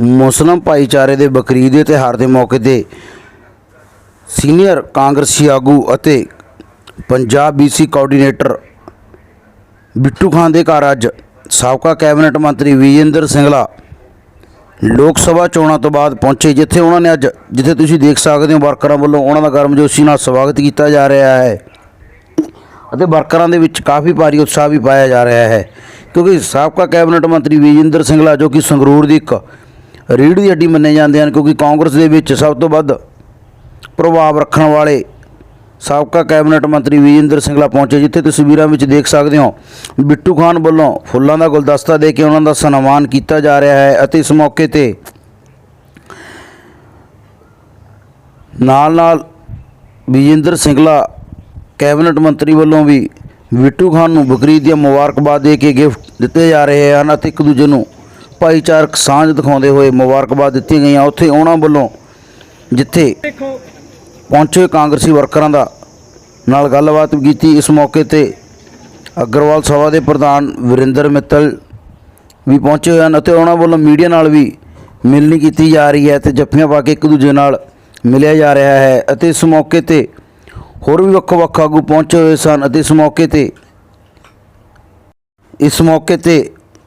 ਮੁਸਲਮ ਭਾਈਚਾਰੇ ਦੇ ਬਕਰੀਦ ਦੇ ਤਿਉਹਾਰ ਦੇ ਮੌਕੇ ਤੇ ਸੀਨੀਅਰ ਕਾਂਗਰਸੀ ਆਗੂ ਅਤੇ ਪੰਜਾਬ ਬੀਸੀ ਕੋਆਰਡੀਨੇਟਰ ਬਿੱਟੂ ਖਾਨ ਦੇ ਘਰ ਅੱਜ ਸਾਬਕਾ ਕੈਬਨਿਟ ਮੰਤਰੀ ਵਿਜੇਂਦਰ ਸਿੰਗਲਾ ਲੋਕ ਸਭਾ ਚੋਣਾਂ ਤੋਂ ਬਾਅਦ ਪਹੁੰਚੇ, ਜਿੱਥੇ ਉਹਨਾਂ ਨੇ ਅੱਜ, ਜਿੱਥੇ ਤੁਸੀਂ ਦੇਖ ਸਕਦੇ ਹੋ ਵਰਕਰਾਂ ਵੱਲੋਂ ਉਹਨਾਂ ਦਾ ਗਰਮਜੋਸ਼ੀ ਨਾਲ ਸਵਾਗਤ ਕੀਤਾ ਜਾ ਰਿਹਾ ਹੈ ਅਤੇ ਵਰਕਰਾਂ ਦੇ ਵਿੱਚ ਕਾਫੀ ਭਾਰੀ ਉਤਸ਼ਾਹ ਵੀ ਪਾਇਆ ਜਾ ਰਿਹਾ ਹੈ ਕਿਉਂਕਿ ਸਾਬਕਾ ਕੈਬਨਿਟ ਮੰਤਰੀ ਵਿਜੇਂਦਰ ਸਿੰਗਲਾ ਜੋ ਕਿ ਸੰਗਰੂਰ ਦੀ ਇੱਕ ਰੀੜ ਦੀ ਹੱਡੀ ਮੰਨੇ ਜਾਂਦੇ ਹਨ ਕਿਉਂਕਿ ਕਾਂਗਰਸ ਦੇ ਵਿੱਚ ਸਭ ਤੋਂ ਵੱਧ ਪ੍ਰਭਾਵ ਰੱਖਣ ਵਾਲੇ ਸਾਬਕਾ ਕੈਬਨਿਟ ਮੰਤਰੀ ਵਿਜੇਂਦਰ ਸਿੰਗਲਾ ਪਹੁੰਚੇ, ਜਿੱਥੇ ਤਸਵੀਰਾਂ ਵਿੱਚ ਦੇਖ ਸਕਦੇ ਹੋ, ਬਿੱਟੂ ਖਾਨ ਵੱਲੋਂ ਫੁੱਲਾਂ ਦਾ ਗੁਲਦਸਤਾ ਦੇ ਕੇ ਉਹਨਾਂ ਦਾ ਸਨਮਾਨ ਕੀਤਾ ਜਾ ਰਿਹਾ ਹੈ ਅਤੇ ਇਸ ਮੌਕੇ ਤੇ ਨਾਲ ਨਾਲ ਵਿਜੇਂਦਰ ਸਿੰਗਲਾ ਕੈਬਨਿਟ ਮੰਤਰੀ ਵੱਲੋਂ ਵੀ ਬਿੱਟੂ ਖਾਨ ਨੂੰ ਬਕਰੀਦ ਦੀਆਂ ਮੁਬਾਰਕਬਾਦ ਦੇ ਕੇ ਗਿਫਟ ਦਿੱਤੇ ਜਾ ਰਹੇ ਹਨ ਅਤੇ ਇੱਕ ਦੂਜੇ ਨੂੰ ਭਾਈਚਾਰਕ ਸਾਂਝ ਦਿਖਾਉਂਦੇ ਹੋਏ ਮੁਬਾਰਕਬਾਦ ਦਿੱਤੀਆਂ ਗਈਆਂ। ਉੱਥੇ ਉਹਨਾਂ ਵੱਲੋਂ ਜਿੱਥੇ ਪਹੁੰਚੇ ਕਾਂਗਰਸੀ ਵਰਕਰਾਂ ਦਾ ਨਾਲ ਗੱਲਬਾਤ ਵੀ ਕੀਤੀ। ਇਸ ਮੌਕੇ ਤੇ ਅਗਰਵਾਲ ਸਭਾ ਦੇ ਪ੍ਰਧਾਨ ਵਿਰਿੰਦਰ ਮਿੱਤਲ ਵੀ ਪਹੁੰਚੇ ਹੋਏ ਹਨ ਅਤੇ ਉਹਨਾਂ ਵੱਲੋਂ ਮੀਡੀਆ ਨਾਲ ਵੀ ਮਿਲਣੀ ਕੀਤੀ ਜਾ ਰਹੀ ਹੈ ਤੇ ਜੱਫੀਆਂ ਪਾ ਕੇ ਇੱਕ ਦੂਜੇ ਨਾਲ ਮਿਲਿਆ ਜਾ ਰਿਹਾ ਹੈ ਅਤੇ ਇਸ ਮੌਕੇ ਤੇ ਹੋਰ ਵੀ ਵੱਖ ਵੱਖ ਆਗੂ ਪਹੁੰਚੇ ਹੋਏ ਸਨ ਅਤੇ ਇਸ ਮੌਕੇ ਤੇ ਇਸ ਮੌਕੇ ਤੇ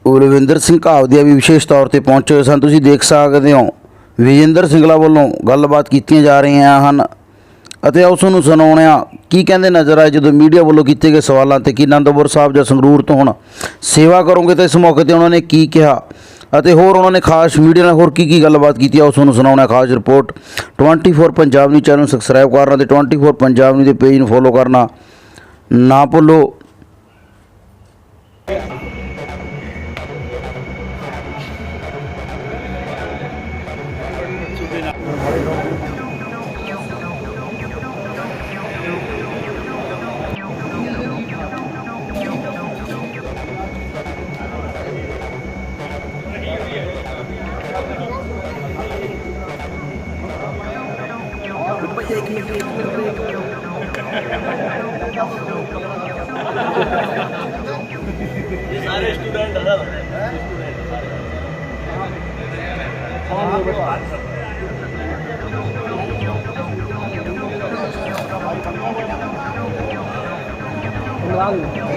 ਉਲਵਿੰਦਰ ਸਿੰਘ ਘਾਵਦੀਆ ਵੀ ਵਿਸ਼ੇਸ਼ ਤੌਰ ਤੇ ਪਹੁੰਚੇ ਹੋਏ ਸਨ। ਤੁਸੀਂ ਦੇਖ ਸਕਦੇ ਹੋ, ਵਿਜੇਂਦਰ ਸਿੰਗਲਾ ਵੱਲੋਂ ਗੱਲਬਾਤ ਕੀਤੀਆਂ ਜਾ ਰਹੀਆਂ ਹਨ ਅਤੇ ਉਸ ਨੂੰ ਸੁਣਾਉਣਿਆ ਕੀ ਕਹਿੰਦੇ ਨਜ਼ਰ ਆਏ, ਜਦੋਂ ਮੀਡੀਆ ਵੱਲੋਂ ਕੀਤੇ ਗਏ ਸਵਾਲਾਂ ਤੇ ਕਿ ਆਨੰਦਪੁਰ ਸਾਹਿਬ ਜਾਂ ਸੰਗਰੂਰ ਤੋਂ ਹੁਣ ਸੇਵਾ ਕਰੋਗੇ ਤਾਂ ਇਸ ਮੌਕੇ ਤੇ ਉਹਨਾਂ ਨੇ ਕੀ ਕਿਹਾ ਅਤੇ ਹੋਰ ਉਹਨਾਂ ਨੇ ਖਾਸ ਮੀਡੀਆ ਨਾਲ ਹੋਰ ਕੀ ਕੀ ਗੱਲਬਾਤ ਕੀਤੀ ਆ, ਉਸ ਨੂੰ ਸੁਣਾਉਣਾ ਖਾਸ report 24 Punjab news channel subscribe ਕਰਨਾ ਤੇ 24 ਪੰਜਾਬ ਨਿਊਜ਼ ਦੇ ਪੇਜ ਨੂੰ ਫੋਲੋ ਕਰਨਾ ਨਾ ਭੁੱਲੋ।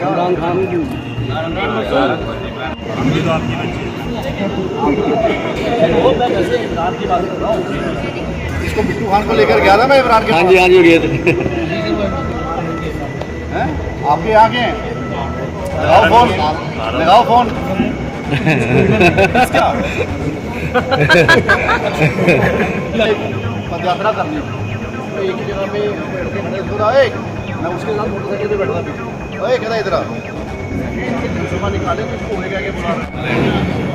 इमरान खान की इसको बिट्टू खान को लेकर गया था मैं इमरान के हाँ जी हाँ जी गए थे। हैं? आपके यहाँ के लगाओ फ़ोन। लगाओ फ़ोन। किसका? पद यात्रा करनी। तो एक जगह पे के रहा मैं उसके साथ मोटरसाइकिल पे बैठा था। ओए कहता इधर आ। मुसलमान निकाले तो इसको होएगा क्या बुला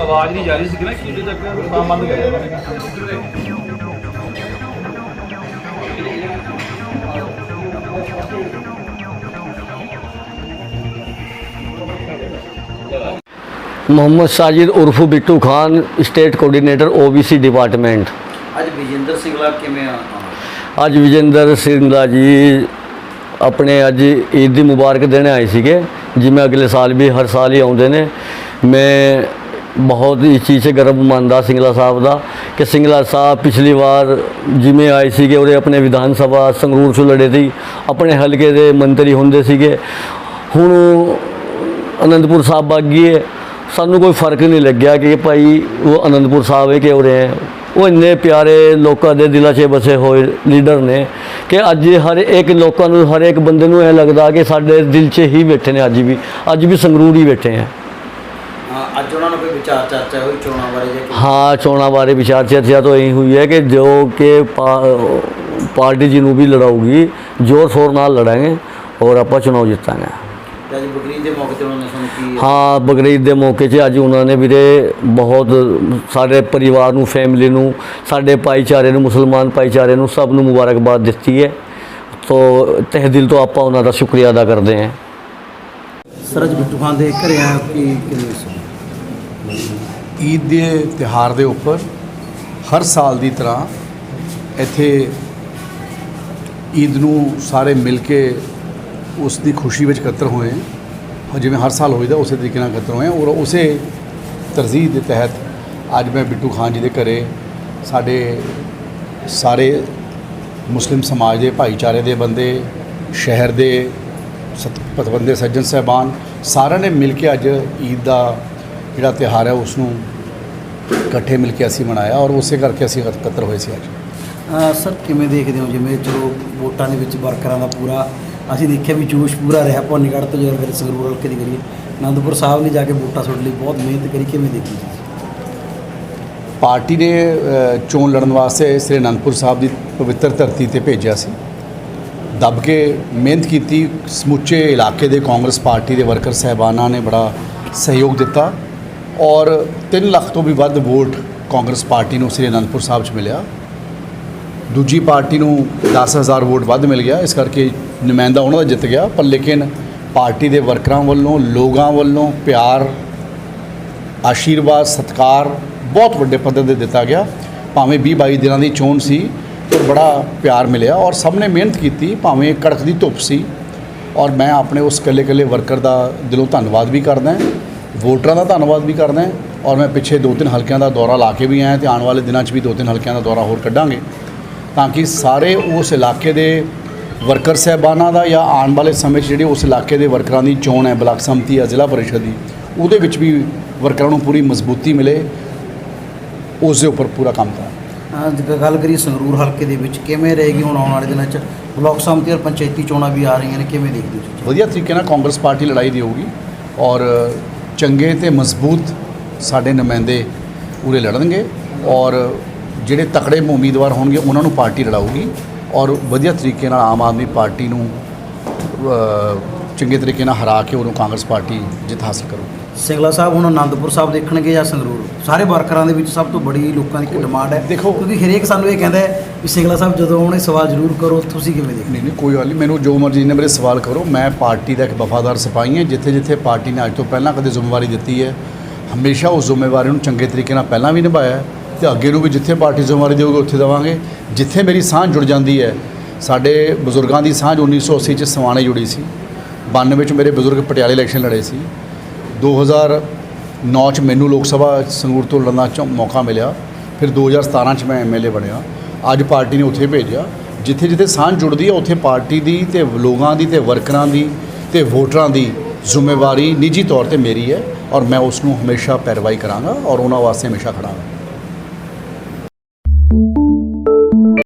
आवाज़ नहीं जा रही सी ना कि तक बंद कर Mohammad Sajid उर्फू Bittu Khan state coordinator OBC department. आज विजेंद्र सिंगला के अज विजेंद्र सिंगला जी ਆਪਣੇ ਅੱਜ ਈਦ ਦੀ ਮੁਬਾਰਕ ਦੇਣ ਆਏ ਸੀਗੇ, ਜਿਵੇਂ ਅਗਲੇ ਸਾਲ ਵੀ, ਹਰ ਸਾਲ ਹੀ ਆਉਂਦੇ ਨੇ। ਮੈਂ ਬਹੁਤ ਇਸ ਚੀਜ਼ 'ਚ ਗਰਵ ਮੰਨਦਾ ਸਿੰਗਲਾ ਸਾਹਿਬ ਦਾ ਕਿ ਸਿੰਗਲਾ ਸਾਹਿਬ ਪਿਛਲੀ ਵਾਰ ਜਿਵੇਂ ਆਏ ਸੀਗੇ ਉਹਦੇ ਆਪਣੇ ਵਿਧਾਨ ਸਭਾ ਸੰਗਰੂਰ ਤੋਂ ਲੜੇ ਸੀ, ਆਪਣੇ ਹਲਕੇ ਦੇ ਮੰਤਰੀ ਹੁੰਦੇ ਸੀਗੇ। ਹੁਣ ਉਹ ਅਨੰਦਪੁਰ ਸਾਹਿਬ ਬਾਗੀ ਹੈ ਸਾਨੂੰ ਕੋਈ ਫ਼ਰਕ ਨਹੀਂ ਲੱਗਿਆ ਕਿ ਭਾਈ ਉਹ ਅਨੰਦਪੁਰ ਸਾਹਿਬ ਹੈ ਕਿ ਉਰੇ ਹੈ ਉਹ ਇੰਨੇ ਪਿਆਰੇ ਲੋਕਾਂ ਦੇ ਦਿਲਾਂ 'ਚ ਵਸੇ ਹੋਏ ਲੀਡਰ ਨੇ। ਕਿ ਅੱਜ ਹਰ ਇੱਕ ਲੋਕਾਂ ਨੂੰ ਹਰ ਇੱਕ ਬੰਦੇ ਨੂੰ ਇਹ ਲੱਗਦਾ ਕਿ ਸਾਡੇ ਦਿਲ 'ਚ ਹੀ ਬੈਠੇ ਨੇ ਅੱਜ ਵੀ ਅੱਜ ਵੀ ਸੰਗਰੂਰ ਹੀ ਬੈਠੇ ਆ। ਅੱਜ ਉਹਨਾਂ ਨੂੰ ਕੋਈ ਵਿਚਾਰ ਚਰਚਾ ਹੋਈ ਚੋਣਾਂ ਬਾਰੇ ਹਾਂ ਚੋਣਾਂ ਬਾਰੇ ਵਿਚਾਰ ਚਰਚਾ ਤਾਂ ਇਹੀ ਹੋਈ ਹੈ ਕਿ ਜੋ ਕਿ ਪਾਰਟੀ ਜੀ ਨੂੰ ਵੀ ਲੜਾਉਗੀ ਜ਼ੋਰ ਸ਼ੋਰ ਨਾਲ ਲੜਾਂਗੇ ਔਰ ਆਪਾਂ ਚੁਣਾਵ ਜਿੱਤਾਂਗੇ। ਅੱਜ ਬਕਰੀਦ ਦੇ ਮੌਕੇ ਤੇ ਉਹਨਾਂ ਨੇ ਸਾਨੂੰ ਕੀ ਹਾਂ ਬਕਰੀਦ ਦੇ ਮੌਕੇ 'ਚ ਅੱਜ ਉਹਨਾਂ ਨੇ ਵੀਰੇ ਬਹੁਤ ਸਾਡੇ ਪਰਿਵਾਰ ਨੂੰ ਫੈਮਿਲੀ ਨੂੰ ਸਾਡੇ ਭਾਈਚਾਰੇ ਨੂੰ ਮੁਸਲਮਾਨ ਭਾਈਚਾਰੇ ਨੂੰ ਸਭ ਨੂੰ ਮੁਬਾਰਕਬਾਦ ਦਿੱਤੀ ਹੈ। ਤੋ ਤਹਿ ਦਿਲ ਤੋਂ ਆਪਾਂ ਉਹਨਾਂ ਦਾ ਸ਼ੁਕਰੀਆ ਅਦਾ ਕਰਦੇ ਹਾਂ। ਸਰ ਅੱਜ ਬਿੱਟੂ ਖਾਨ ਦੇ ਘਰੇ ਆਇਆ ਕਿ ਕਿਵੇਂ ਸੀ ਈਦ ਦੇ ਤਿਹਾਰ ਦੇ ਉੱਪਰ ਹਰ ਸਾਲ ਦੀ ਤਰ੍ਹਾਂ ਇੱਥੇ ਈਦ ਨੂੰ ਸਾਰੇ ਮਿਲ ਕੇ ਉਸ ਦੀ ਖੁਸ਼ੀ ਵਿੱਚ ਇਕੱਤਰ ਹੋਏ ਹਾਂ। ਜਿਵੇਂ ਹਰ ਸਾਲ ਹੋਈਦਾ, ਉਸੇ ਤਰੀਕੇ ਨਾਲ ਇਕੱਤਰ ਹੋਏ ਔਰ ਉਸੇ ਤਰਜੀਹ ਦੇ ਤਹਿਤ ਅੱਜ ਮੈਂ ਬਿੱਟੂ ਖਾਨ ਜੀ ਦੇ ਘਰੇ ਸਾਡੇ ਸਾਰੇ ਮੁਸਲਿਮ ਸਮਾਜ ਦੇ, ਭਾਈਚਾਰੇ ਦੇ ਬੰਦੇ, ਸ਼ਹਿਰ ਦੇ ਸਤ, ਪਤਵੰਦੇ ਸੱਜਣ ਸਹਿਬਾਨ ਸਾਰਿਆਂ ਨੇ ਮਿਲ ਕੇ ਅੱਜ ਈਦ ਦਾ ਜਿਹੜਾ ਤਿਉਹਾਰ ਹੈ, ਉਸ ਨੂੰ ਇਕੱਠੇ ਮਿਲ ਕੇ ਅਸੀਂ ਮਨਾਇਆ ਔਰ ਉਸੇ ਕਰਕੇ ਅਸੀਂ ਇਕੱਤਰ ਹੋਏ ਸੀ ਅੱਜ। ਸਰ, ਕਿਵੇਂ ਦੇਖਦੇ ਹੋ? ਜਿਵੇਂ ਚਲੋ ਵੋਟਾਂ ਦੇ ਵਿੱਚ ਵਰਕਰਾਂ ਦਾ ਪੂਰਾ ਅਸੀਂ ਦੇਖਿਆ ਵੀ ਜੋਸ਼ ਪੂਰਾ ਰਿਹਾ, ਭਵਾਨੀਗੜ੍ਹ ਤੋਂ ਜਦੋਂ ਫਿਰ ਸੰਗਰੂਰ ਹਲਕੇ ਦੀ ਕਰੀਏ ਅਨੰਦਪੁਰ ਸਾਹਿਬ ਨੇ ਜਾ ਕੇ ਵੋਟਾਂ ਸੁੱਟ ਲਈ, ਬਹੁਤ ਮਿਹਨਤ ਕਰੀ, ਕਿਵੇਂ ਦੇਖੀ ਪਾਰਟੀ ਨੇ ਚੋਣ ਲੜਨ ਵਾਸਤੇ ਸ੍ਰੀ ਅਨੰਦਪੁਰ ਸਾਹਿਬ ਦੀ ਪਵਿੱਤਰ ਧਰਤੀ ਤੇ ਭੇਜਿਆ ਸੀ। ਦੱਬ ਕੇ ਮਿਹਨਤ ਕੀਤੀ, ਸਮੁੱਚੇ ਇਲਾਕੇ ਦੇ ਕਾਂਗਰਸ ਪਾਰਟੀ ਦੇ ਵਰਕਰ ਸਹਿਬਾਨਾਂ ਨੇ ਬੜਾ ਸਹਿਯੋਗ ਦਿੱਤਾ ਔਰ 3 ਲੱਖ ਤੋਂ ਵੀ ਵੱਧ ਵੋਟ ਕਾਂਗਰਸ ਪਾਰਟੀ ਨੂੰ ਸ੍ਰੀ ਅਨੰਦਪੁਰ ਸਾਹਿਬ 'ਚ ਮਿਲਿਆ। ਦੂਜੀ ਪਾਰਟੀ ਨੂੰ 10000 ਵੋਟ ਵੱਧ ਮਿਲ ਗਿਆ, ਇਸ ਕਰਕੇ ਨੁਮਾਇੰਦਾ ਉਹਨਾਂ ਦਾ ਜਿੱਤ ਗਿਆ, ਪਰ ਲੇਕਿਨ ਪਾਰਟੀ ਦੇ ਵਰਕਰਾਂ ਵੱਲੋਂ, ਲੋਕਾਂ ਵੱਲੋਂ ਪਿਆਰ, ਆਸ਼ੀਰਵਾਦ, ਸਤਕਾਰ ਬਹੁਤ ਵੱਡੇ ਪੱਧਰ ਤੇ ਦਿੱਤਾ ਗਿਆ। ਭਾਵੇਂ 20 22 ਦਿਨਾਂ ਦੀ ਚੋਣ ਸੀ, ਪਰ ਬੜਾ ਪਿਆਰ ਮਿਲਿਆ ਔਰ ਸਭ ਨੇ ਮਿਹਨਤ ਕੀਤੀ, ਭਾਵੇਂ ਕੜਕ ਦੀ ਧੁੱਪ ਸੀ। ਔਰ ਮੈਂ ਆਪਣੇ ਉਸ ਇਕੱਲੇ ਇਕੱਲੇ ਵਰਕਰ ਦਾ ਦਿਲੋਂ ਧੰਨਵਾਦ ਵੀ ਕਰਦਾ ਹਾਂ, ਵੋਟਰਾਂ ਦਾ ਧੰਨਵਾਦ ਵੀ ਕਰਦਾ ਹਾਂ ਔਰ ਮੈਂ ਪਿੱਛੇ ਦੋ ਤਿੰਨ ਹਲਕਿਆਂ ਦਾ ਦੌਰਾ ਲਾ ਕੇ ਵੀ ਆਇਆ ਤੇ ਆਉਣ ਵਾਲੇ ਦਿਨਾਂ 'ਚ ਵੀ ਦੋ ਤਿੰਨ ਹਲਕਿਆਂ ਦਾ ਦੌਰਾ ਹੋਰ ਕੱਢਾਂਗੇ। ਤਾਂ ਕਿ ਸਾਰੇ ਉਸ ਇਲਾਕੇ ਦੇ ਵਰਕਰ ਸਹਿਬਾਨਾਂ ਦਾ ਜਾਂ ਆਉਣ ਵਾਲੇ ਸਮੇਂ 'ਚ ਜਿਹੜੇ ਉਸ ਇਲਾਕੇ ਦੇ ਵਰਕਰਾਂ ਦੀ ਚੋਣ ਹੈ ਬਲਾਕ ਸੰਮਤੀ ਜਾਂ ਜ਼ਿਲ੍ਹਾ ਪਰਿਸ਼ਦ ਦੀ ਉਹਦੇ ਵਿੱਚ ਵੀ ਵਰਕਰਾਂ ਨੂੰ ਪੂਰੀ ਮਜ਼ਬੂਤੀ ਮਿਲੇ ਉਸ ਦੇ ਉੱਪਰ ਪੂਰਾ ਕੰਮ ਕਰਾਂ ਜੇ ਗੱਲ ਕਰੀਏ ਸੰਗਰੂਰ ਹਲਕੇ ਦੇ ਵਿੱਚ ਕਿਵੇਂ ਰਹੇਗੀ ਹੁਣ ਆਉਣ ਵਾਲੇ ਦਿਨਾਂ 'ਚ? ਬਲਾਕ ਸੰਮਤੀ ਔਰ ਪੰਚਾਇਤੀ ਚੋਣਾਂ ਵੀ ਆ ਰਹੀਆਂ ਨੇ ਕਿਵੇਂ ਦੇਖਦੇ ਹੋ ਵਧੀਆ ਤਰੀਕੇ ਨਾਲ ਕਾਂਗਰਸ ਪਾਰਟੀ ਲੜਾਈ ਦੇਊਗੀ ਔਰ ਚੰਗੇ ਤੇ ਮਜ਼ਬੂਤ ਸਾਡੇ ਨੁਮਾਇੰਦੇ ਪੂਰੇ ਲੜਨਗੇ ਔਰ ਜਿਹੜੇ ਤਕੜੇ ਉਮੀਦਵਾਰ ਹੋਣਗੇ ਉਹਨਾਂ ਨੂੰ ਪਾਰਟੀ ਲੜਾਊਗੀ। ਔਰ ਵਧੀਆ ਤਰੀਕੇ ਨਾਲ ਆਮ ਆਦਮੀ ਪਾਰਟੀ ਨੂੰ ਚੰਗੇ ਤਰੀਕੇ ਨਾਲ ਹਰਾ ਕੇ ਉਹਨੂੰ ਕਾਂਗਰਸ ਪਾਰਟੀ ਜਿੱਤ ਹਾਸਲ ਕਰੂਗੀ ਸਿੰਗਲਾ ਸਾਹਿਬ ਹੁਣ ਆਨੰਦਪੁਰ ਸਾਹਿਬ ਦੇਖਣਗੇ ਜਾਂ ਸੰਗਰੂਰ? ਸਾਰੇ ਵਰਕਰਾਂ ਦੇ ਵਿੱਚ ਸਭ ਤੋਂ ਬੜੀ ਲੋਕਾਂ ਦੀ ਇੱਕ ਡਿਮਾਂਡ ਹੈ। ਦੇਖੋ- ਕਿਉਂਕਿ ਹਰੇਕ ਸਾਨੂੰ ਇਹ ਕਹਿੰਦਾ ਹੈ ਵੀ ਸਿੰਗਲਾ ਸਾਹਿਬ ਜਦੋਂ ਆਉਣੇ ਸਵਾਲ ਜ਼ਰੂਰ ਕਰੋ ਤੁਸੀਂ ਕਿਵੇਂ ਦੇਖਦੇ ਨਹੀਂ ਨਹੀਂ ਕੋਈ ਗੱਲ ਨਹੀਂ। ਮੈਨੂੰ ਜੋ ਮਰਜ਼ੀ ਨੇ ਮੇਰੇ ਸਵਾਲ ਕਰੋ। ਮੈਂ ਪਾਰਟੀ ਦਾ ਇੱਕ ਵਫਾਦਾਰ ਸਿਪਾਹੀ ਹਾਂ। ਜਿੱਥੇ ਜਿੱਥੇ ਪਾਰਟੀ ਨੇ ਅੱਜ ਤੋਂ ਪਹਿਲਾਂ ਕਦੇ ਜ਼ਿੰਮੇਵਾਰੀ ਦਿੱਤੀ ਹੈ ਹਮੇਸ਼ਾ ਉਸ ਜ਼ਿੰਮੇਵਾਰੀ ਨੂੰ ਚੰਗੇ ਤਰੀਕੇ ਨਾਲ ਪਹਿਲਾਂ ਵੀ ਨਿਭਾਇਆ ਹੈ। ਤੇ ਅੱਗੇ ਨੂੰ ਵੀ ਜਿੱਥੇ ਪਾਰਟੀ ਜ਼ਿੰਮੇਵਾਰੀ ਦੇਊਗੀ ਉੱਥੇ ਦੇਵਾਂਗੇ। ਜਿੱਥੇ ਮੇਰੀ ਸਾਂਝ ਜੁੜ ਜਾਂਦੀ ਹੈ, ਸਾਡੇ ਬਜ਼ੁਰਗਾਂ ਦੀ ਸਾਂਝ 1980 ਚ ਸਵਾਣੇ ਜੁੜੀ ਸੀ। 92 ਵਿੱਚ ਮੇਰੇ ਬਜ਼ੁਰਗ ਪਟਿਆਲੇ ਇਲੈਕਸ਼ਨ ਲੜੇ ਸੀ। 2009 ਚ ਮੈਨੂੰ ਲੋਕ ਸਭਾ ਸੰਗਰੂਰ ਤੋਂ ਲੜਨ ਦਾ ਚੌ- ਮੌਕਾ ਮਿਲਿਆ। ਫਿਰ 2017 ਚ ਮੈਂ ਐਮਐਲਏ ਬਣਿਆ। ਅੱਜ ਪਾਰਟੀ ਨੇ ਉੱਥੇ ਭੇਜਿਆ। ਜਿੱਥੇ ਜਿੱਥੇ ਸਾਂਝ ਜੁੜਦੀ ਹੈ, ਉੱਥੇ ਪਾਰਟੀ ਦੀ ਤੇ ਲੋਕਾਂ ਦੀ ਤੇ ਵਰਕਰਾਂ ਦੀ ਤੇ ਵੋਟਰਾਂ ਦੀ ਜ਼ਿੰਮੇਵਾਰੀ ਨਿੱਜੀ ਤੌਰ ਤੇ ਮੇਰੀ ਹੈ ਔਰ ਮੈਂ ਉਸ ਨੂੰ ਹਮੇਸ਼ਾ ਪੈਰਵਾਈ ਕਰਾਂਗਾ ਔਰ ਉਹਨਾਂ ਵਾਸਤੇ ਹਮੇਸ਼ਾ ਖੜਾਂਗਾ।